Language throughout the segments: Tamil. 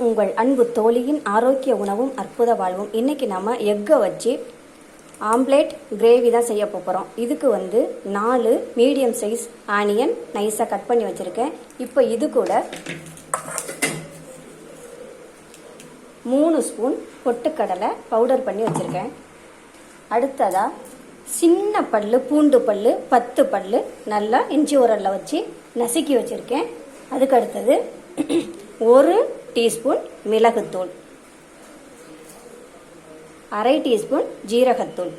உங்கள் அன்பு தோழியின் ஆரோக்கிய உணவும் அற்புத வாழ்வும். இன்றைக்கி நம்ம எக்கை வச்சு ஆம்லேட் கிரேவி தான் செய்ய போகிறோம் இதுக்கு வந்து நாலு மீடியம் சைஸ் ஆனியன் நைஸாக கட் பண்ணி வச்சுருக்கேன். இப்போ இது கூட மூணு ஸ்பூன் பொட்டுக்கடலை பவுடர் பண்ணி வச்சுருக்கேன். அடுத்ததாக சின்ன பல்லு பூண்டு பல்லு பத்து பல்லு நல்லா இஞ்சி உரலில் வச்சு நசுக்கி வச்சுருக்கேன். அதுக்கு அடுத்தது ஒரு டீஸ்பூன் மிளகுத்தூள். அரை டீஸ்பூன் ஜீரகத்தூள்.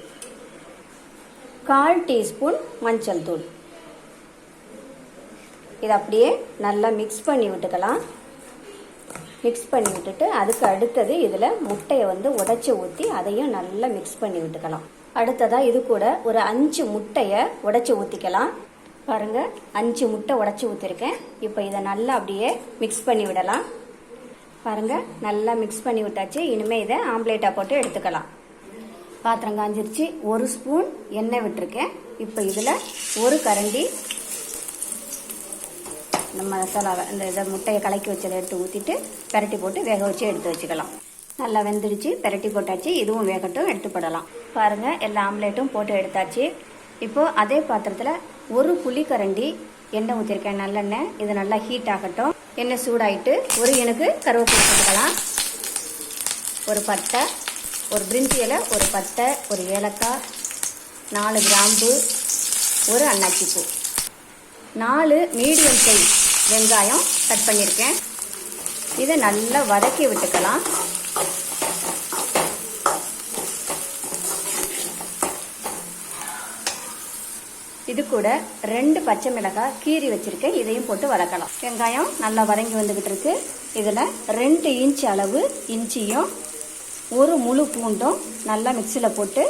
கால் டீஸ்பூன் மஞ்சள் தூள் இதை அப்படியே நல்லா மிக்ஸ் பண்ணி விட்டுக்கலாம். மிக்ஸ் பண்ணி விட்டுட்டு அதுக்கு அடுத்தது இதில் முட்டையை வந்து உடச்சி ஊற்றி அதையும் நல்லா மிக்ஸ் பண்ணி விட்டுக்கலாம். அடுத்ததாக இது கூட ஒரு அஞ்சு முட்டையை உடச்சி ஊற்றிக்கலாம் பாருங்கள் அஞ்சு முட்டை உடச்சி ஊற்றிருக்கேன் இப்போ இதை நல்லா அப்படியே மிக்ஸ் பண்ணி விடலாம். பாருங்க நல்லா மிக்ஸ் பண்ணி விட்டாச்சு. இனிமேல் இதை ஆம்லேட்டாக போட்டு எடுத்துக்கலாம். பாத்திரம் காஞ்சிருச்சு. ஒரு ஸ்பூன் எண்ணெய் விட்டுருக்கேன். இப்போ இதில் ஒரு கரண்டி நம்ம மசாலாவை இந்த இதை முட்டையை கலக்கி வச்சதை எடுத்து ஊற்றிட்டு பெரட்டி போட்டு வேக வச்சு எடுத்து வச்சுக்கலாம். நல்லா வெந்துடுச்சு. பெரட்டி போட்டாச்சு. இதுவும் வேகட்டும் எடுத்து போடலாம் பாருங்கள் எல்லா ஆம்லேட்டும் போட்டு எடுத்தாச்சு. இப்போது அதே பாத்திரத்தில் ஒரு புளிக்கரண்டி எண்ணெய் ஊற்றிருக்கேன் நல்லெண்ணெய். இது நல்லா ஹீட் ஆகட்டும். எண்ணெய் சூடாயிட்டு ஒரு எனக்கு கருவேப்பிலை போட்டுக்கலாம். ஒரு பட்டை ஒரு பிரிஞ்சி இலை ஒரு பட்டை ஒரு ஏலக்காய் நாலு கிராம்பு ஒரு அன்னாச்சிப்பூ நாலு மீடியம் சைஸ் வெங்காயம் கட் பண்ணியிருக்கேன். இதை நல்லா வதக்கி விட்டுக்கலாம். இது கூட ரெண்டு பச்சை மிளகாய் கீறி வச்சிருக்கேன் இதையும் போட்டு வதக்கலாம். வெங்காயம் நல்லா வதங்கி வந்துக்கிட்டு இருக்கு. இதில் ரெண்டு இன்ச் அளவு இஞ்சியும் ஒரு முழு பூண்டும் நல்லா மிக்சியில் போட்டு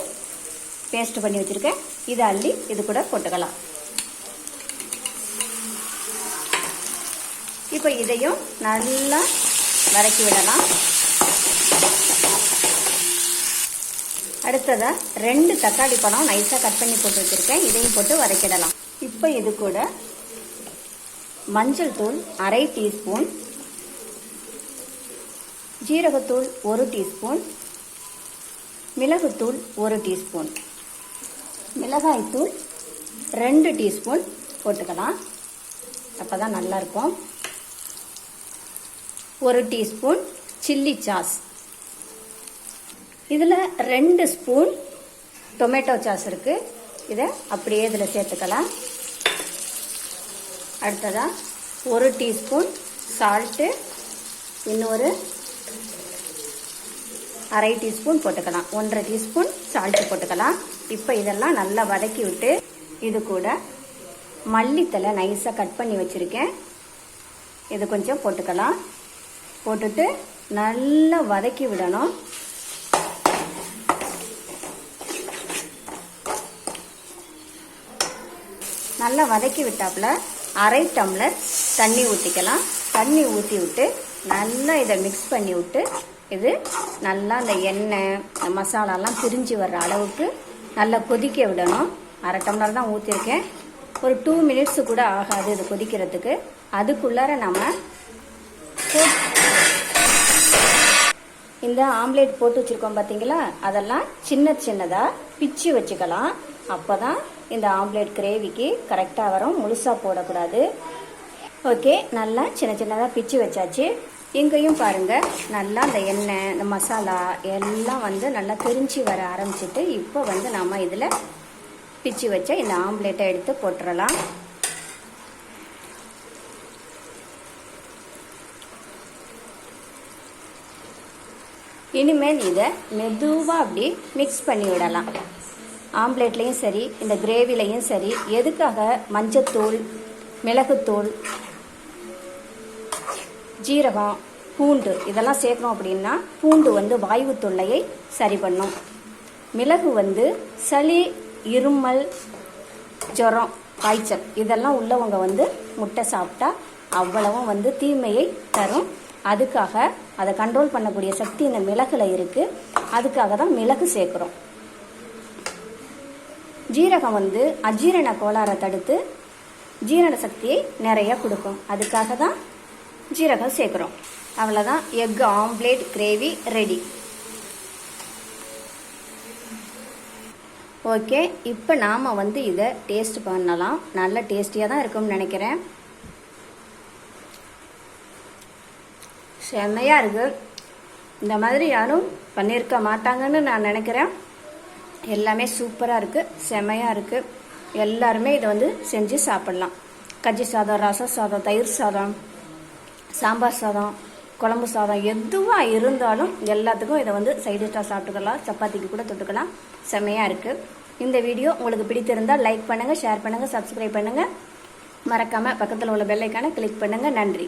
பேஸ்ட் பண்ணி வச்சிருக்கேன். இதை அள்ளி இது கூட போட்டுக்கலாம். இப்போ இதையும் நல்லா வதக்கி விடலாம். அடுத்ததாக ரெண்டு தக்காளி பழம் நைஸாக கட் பண்ணி போட்டு வச்சுருக்கேன். இதையும் போட்டு வதக்கிடலாம். இப்போ இது கூட மஞ்சள் தூள் அரை டீஸ்பூன் ஜீரகத்தூள் ஒரு டீஸ்பூன் மிளகுத்தூள் ஒரு டீஸ்பூன். மிளகாய்த்தூள் ரெண்டு டீஸ்பூன் போட்டுக்கலாம். அப்போ தான் நல்லாயிருக்கும் ஒரு டீஸ்பூன் சில்லி சாஸ். இதில் ரெண்டு ஸ்பூன் டொமேட்டோ சாஸ் இருக்குது இதை அப்படியே இதில் சேர்த்துக்கலாம். அடுத்ததாக ஒரு டீஸ்பூன் சால்ட்டு இன்னொரு அரை டீஸ்பூன் போட்டுக்கலாம். ஒன்றரை டீஸ்பூன் சால்ட்டு போட்டுக்கலாம். இப்போ இதெல்லாம் நல்லா வதக்கி விட்டு இது கூட மல்லித்தலை நைஸாக கட் பண்ணி வச்சுருக்கேன். இது கொஞ்சம் போட்டுக்கலாம். போட்டுட்டு நல்லா வதக்கி விடணும். நல்லா வதக்கி விட்டாப்புல அரை டம்ளர் தண்ணி ஊற்றிக்கலாம் தண்ணி ஊற்றி விட்டு நல்லா இதை மிக்ஸ் பண்ணி விட்டு இது நல்லா அந்த எண்ணெய் மசாலாலாம் பிரிஞ்சு வர்ற அளவுக்கு நல்லா கொதிக்க விடணும். அரை டம்ளர் தான் ஊற்றிருக்கேன் ஒரு டூ மினிட்ஸு கூட ஆகாது இது கொதிக்கிறதுக்கு. அதுக்குள்ளார நம்ம இந்த ஆம்லேட் போட்டு வச்சுருக்கோம் பார்த்தீங்களா அதெல்லாம் சின்ன சின்னதாக பிச்சு வச்சுக்கலாம். அப்போ தான் இந்த ஆம்லேட் கிரேவிக்கு கரெக்டாக வரும். முழுசாக போடக்கூடாது. ஓகே நல்லா சின்ன சின்னதாக பிச்சு வச்சாச்சு. எங்கேயும் பாருங்கள் நல்லா இந்த எண்ணெய் இந்த மசாலா எல்லாம் வந்து நல்லா தெரிஞ்சு வர ஆரம்பிச்சிட்டு இப்போ வந்து நம்ம இதில் பிச்சு வச்ச இந்த ஆம்லேட்டை எடுத்து போட்டுடலாம் இனிமேல் இதை மெதுவாக அப்படி மிக்ஸ் பண்ணி விடலாம். ஆம்லேட்லேயும் சரி இந்த கிரேவிலையும் சரி எதுக்காக மஞ்சத்தூள் மிளகுத்தூள் ஜீரகம் பூண்டு இதெல்லாம் சேர்க்கணும் அப்படின்னா பூண்டு வந்து வாயு தொல்லையை சரி பண்ணும். மிளகு வந்து சளி இருமல் ஜுரம் காய்ச்சல் இதெல்லாம் உள்ளவங்க வந்து முட்டை சாப்பிட்டா அவ்வளவும் வந்து தீமையை தரும். அதுக்காக அதை கண்ட்ரோல் பண்ணக்கூடிய சக்தி இந்த மிளகுல இருக்குது அதுக்காக தான் மிளகு சேர்க்குறோம். ஜீரகம் வந்து அஜீரண கோளாறை தடுத்து ஜீரண சக்தியை நிறைய கொடுக்கும். அதுக்காக தான் ஜீரகம் சேர்க்குறோம். அவ்வளோதான் egg omelette gravy ready okay இப்போ நாம் வந்து இதை டேஸ்ட் பண்ணலாம். நல்ல டேஸ்டியாக தான் இருக்கும்னு நினைக்கிறேன். செம்மையாக இருக்குது இந்த மாதிரி யாரும் பண்ணியிருக்க மாட்டாங்கன்னு நான் நினைக்கிறேன். எல்லாமே சூப்பராக இருக்குது செமையாக இருக்குது எல்லாருமே இதை வந்து செஞ்சு சாப்பிட்லாம். கஞ்சி சாதம் ரசம் சாதம் தயிர் சாதம் சாம்பார் சாதம் குழம்பு சாதம் எதுவாக இருந்தாலும் எல்லாத்துக்கும் இதை வந்து சைடிஷ்டாக சாப்பிட்டுக்கலாம். சப்பாத்திக்கு கூட தொட்டுக்கலாம். செம்மையாக இருக்குது இந்த வீடியோ உங்களுக்கு பிடித்திருந்தால் லைக் பண்ணுங்கள் ஷேர் பண்ணுங்கள் சப்ஸ்கிரைப் பண்ணுங்கள் மறக்காமல் பக்கத்தில் உள்ள பெல்லைக்கான கிளிக் பண்ணுங்கள் நன்றி.